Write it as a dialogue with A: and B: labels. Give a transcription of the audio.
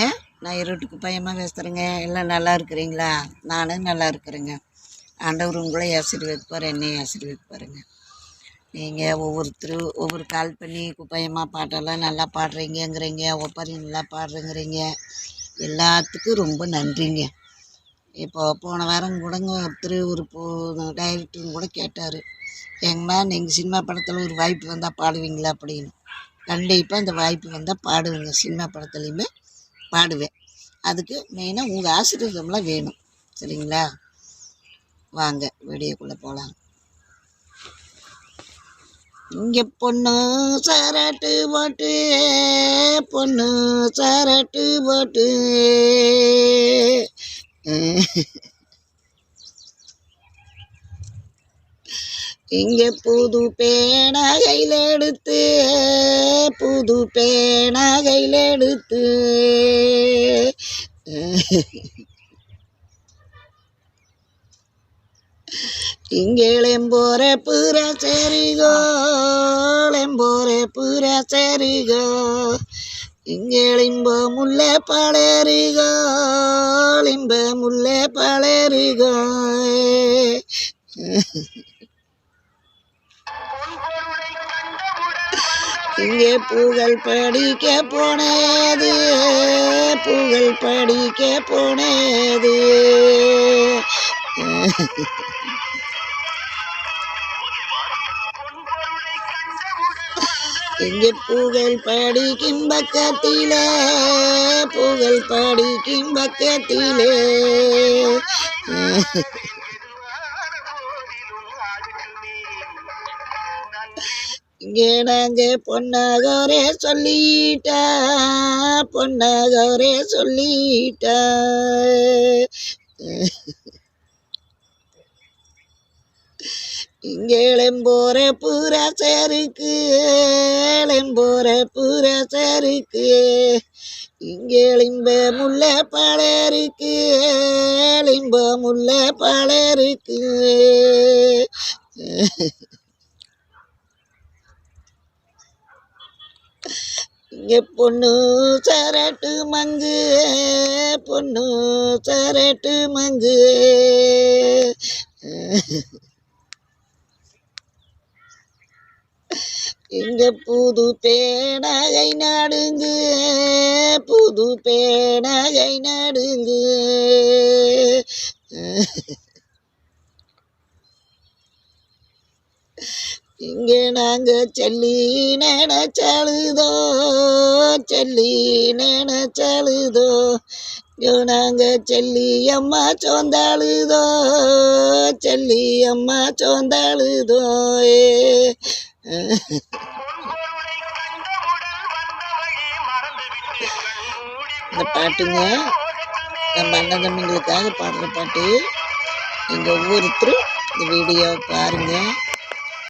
A: ஏ? நான் இருட்டுக்கு பயமாக பேசுகிறேங்க எல்லாம் நல்லா இருக்கிறீங்களா? நானும் நல்லா இருக்கிறேங்க. ஆண்டவர் உங்களை ஆசீர்வதிப்பார் என்னையும் ஆசீர்வதிப்பாருங்க நீங்கள் ஒவ்வொருத்தரும் ஒவ்வொரு கால் பண்ணி குப்பையமாக பாட்டெல்லாம் நல்லா பாடுறீங்கங்கிறீங்க ஒப்பாரி நல்லா பாடுறேங்கிறீங்க. எல்லாத்துக்கும் ரொம்ப நன்றிங்க. இப்போ போன வாரம் கூடங்க ஒருத்தர் ஒரு போ டைரக்டரும் கூட கேட்டார். ஏங்கம்மா நீங்கள் சினிமா படத்தில் ஒரு வாய்ப்பு வந்தால் பாடுவீங்களா அப்படின்னு. கண்டிப்பாக அந்த வாய்ப்பு வந்தால் பாடுவேங்க. சினிமா படத்துலையுமே பாடுவேன். அதுக்கு மெயினாக உங்கள் ஆசீர்வாதம்லாம் வேணும். சரிங்களா? வாங்க வெளியக்குள்ளே போகலாம் இங்கே பொண்ணு சரட்டு போட்டு பொண்ணு சரட்டு போட்டு. இங்கே புது பேனகையில் எடுத்து புது பேனகையில் எடுத்து. இங்கேளெம்போர புற சரிகோ லெம்போர புற சரிகோ. இங்கேளிம்ப முல்லை பளரிகோ லிம்ப முல்ல பளரிகோ இங்கே புகழ் படிக்க போனது புகழ் படிக்க போனது. இங்கே புகழ் படிக்கும் பக்கத்திலே புகழ் படிக்கும் பக்கத்திலே. இங்கே நாங்க பொன்னாகரே சொல்லிட்டா பொன்னாகரே சொல்லிட்டா. இங்கேளம்போர பூரா சேருக்கு ஏளம்போர பூரா சேருக்கு. இங்கேளிம்ப முல்ல பழருக்கு ஏளிம்ப முல்ல பழருக்கு இங்கே பொண்ணு சரட்டு மங்கு பொண்ணு சரட்டு மங்கு. இங்க புது பேனகை நடுங்கு புது பேனகை நடுங்கு. இங்கே நாங்க செல்லி நினைச்சழுதோ செல்லி நினைச்சழுதோ இங்க நாங்க செல்லி அம்மா சோந்தாளுதோ செல்லி அம்மா சோந்தாளுதோ ஏ. இந்த பாட்டுங்க நம்ம அண்ணன் தம்பிங்களுக்காக பாடுற பாட்டு. நீங்கள் ஒவ்வொருத்தரும் இந்த வீடியோ பாருங்கள்